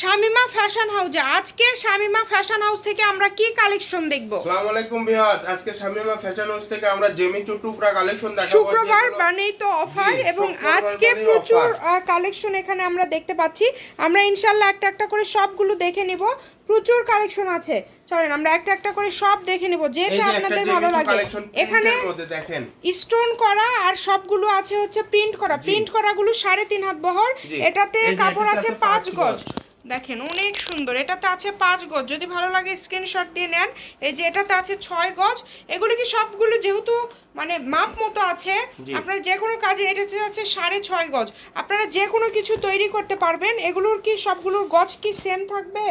Shamima fashion হাউসে আজকে Shamima fashion house থেকে আমরা কি কালেকশন দেখব? আসসালামু আলাইকুম ভিউয়ার্স। আজকে শামিমা ফ্যাশন হাউস থেকে আমরা জেমি টুকরা কালেকশন দেখাবো। শুক্রবার মানেই তো অফার এবং আজকে প্রচুর কালেকশন এখানে আমরা দেখতে পাচ্ছি। আমরা ইনশাল্লাহ একটা একটা করে সবগুলো দেখে নিব। প্রচুর কালেকশন আছে। চলেন আমরা একটা একটা করে সব দেখে নিব যেটা আপনাদের ভালো লাগে। এখানে দেখেন। স্টোন করা আর সবগুলো আছে হচ্ছে প্রিন্ট করা। প্রিন্ট করাগুলো সাড়ে তিন হাত বহর। এটাতে কাপড় আছে পাঁচ গজ। দেখেন অনেক সুন্দর। এটাতে আছে পাঁচ গজ। যদি ভালো লাগে স্ক্রিনশট দিয়ে নেন। এই যে এটাতে আছে ছয় গজ। এগুলো কি সবগুলো যেহেতু মানে মাপ মতো আছে আপনার যে কোনো কাজে এটাতে আছে সাড়ে ছয় গজ। আপনারা যে কোনো কিছু তৈরি করতে পারবেন। এগুলোর কি সবগুলোর গজ কি সেম থাকবে?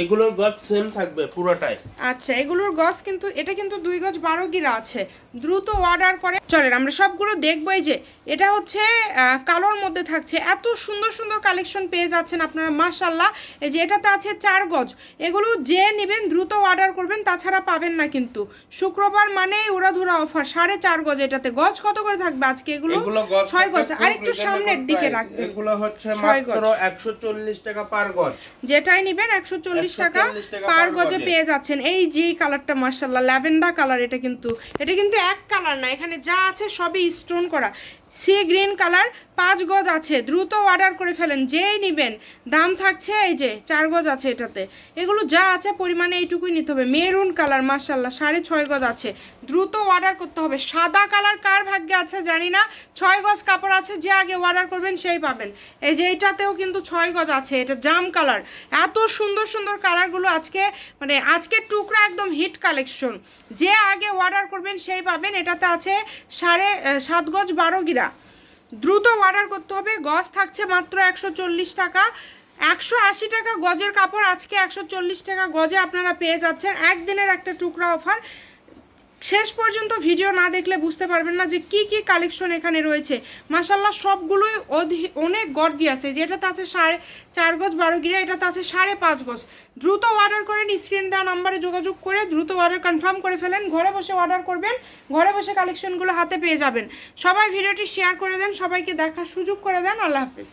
এগুলোর গজ সেম থাকবে পুরোটাই। আচ্ছা এগুলোর গজ কিন্তু এটা কিন্তু দুই গজ বারো গিরা আছে। দ্রুত অর্ডার করে। চলেন আমরা সবগুলো দেখব। এই যে এটা হচ্ছে কালোর মধ্যে থাকছে। এত সুন্দর সুন্দর কালেকশন পেয়ে যাচ্ছেন আপনারা মাশাল্লাহ এই যে এটাতে আছে চার গজ। এগুলো যে নেবেন দ্রুত অর্ডার করবেন তাছাড়া পাবেন না কিন্তু। শুক্রবার মানে উড়াধুরা অফার সাড়ে চার গজ এটাতে। গজ কত করে থাকবে আজকে এগুলো? ছয় গজ। আর একটু সামনের দিকে। রাখবেন। এগুলো হচ্ছে মাত্র গজ। 140 টাকা পার গজ। যেটাই নেবেন একশো চল্লিশ 140 টাকা পার গজে। পেয়ে যাচ্ছেন এই যে কালারটা মার্শাল্লাহ ল্যাভেন্ডার কালার এটা কিন্তু এটা কিন্তু এক কালার না এখানে যা আছে সবই স্টোন করা সি গ্রিন কালার, পাঁচ গজ আছে, দ্রুত অর্ডার করে ফেলেন, যেই নেবেন। দাম থাকছে এই যে, চার গজ আছে এটাতে। এগুলো যা আছে পরিমাণে এইটুকুই নিতে হবে। মেরুন কালার মার্শাল্লাহ সাড়ে ছয় গজ আছে। দ্রুত অর্ডার করতে হবে। সাদা কালার কার ভাগ্যে আছে জানি না। ছয় গজ কাপড় আছে, যে আগে অর্ডার করবেন সেই পাবেন। এই যে, এটাতেও কিন্তু ছয় গজ আছে, এটা জাম কালার। এত সুন্দর সুন্দর কালারগুলো আজকে মানে আজকে টুকরা একদম হিট কালেকশন। যে আগে অর্ডার করবেন সেই পাবেন। এটাতে আছে সাড়ে সাত গজ বারো গিরা। দ্রুত অর্ডার করতে হবে। গজ থাকছে মাত্র একশো চল্লিশ টাকা। একশো আশি টাকা গজের কাপড়। আজকে একশো চল্লিশ টাকা গজে আপনারা পেয়ে যাচ্ছেন। একদিনের একটা টুকরা অফার শেষ পর্যন্ত ভিডিও না দেখলে বুঝতে পারবেন না যে কি কি কালেকশন এখানে রয়েছে। মাসাল্লাহ সবগুলোই অনেক গর্জিয়াস যেটাতে আছে সাড়ে চার গজ বারো গিরা এটাতে আছে সাড়ে পাঁচ গজ। দ্রুত অর্ডার করেন স্ক্রিন দেওয়া নাম্বারে যোগাযোগ করে দ্রুত অর্ডার কনফার্ম করে ফেলেন। ঘরে বসে অর্ডার করবেন, ঘরে বসে কালেকশনগুলো হাতে পেয়ে যাবেন। সবাই ভিডিওটি শেয়ার করে দেন, সবাইকে দেখার সুযোগ করে দেন। আল্লাহ হাফেজ।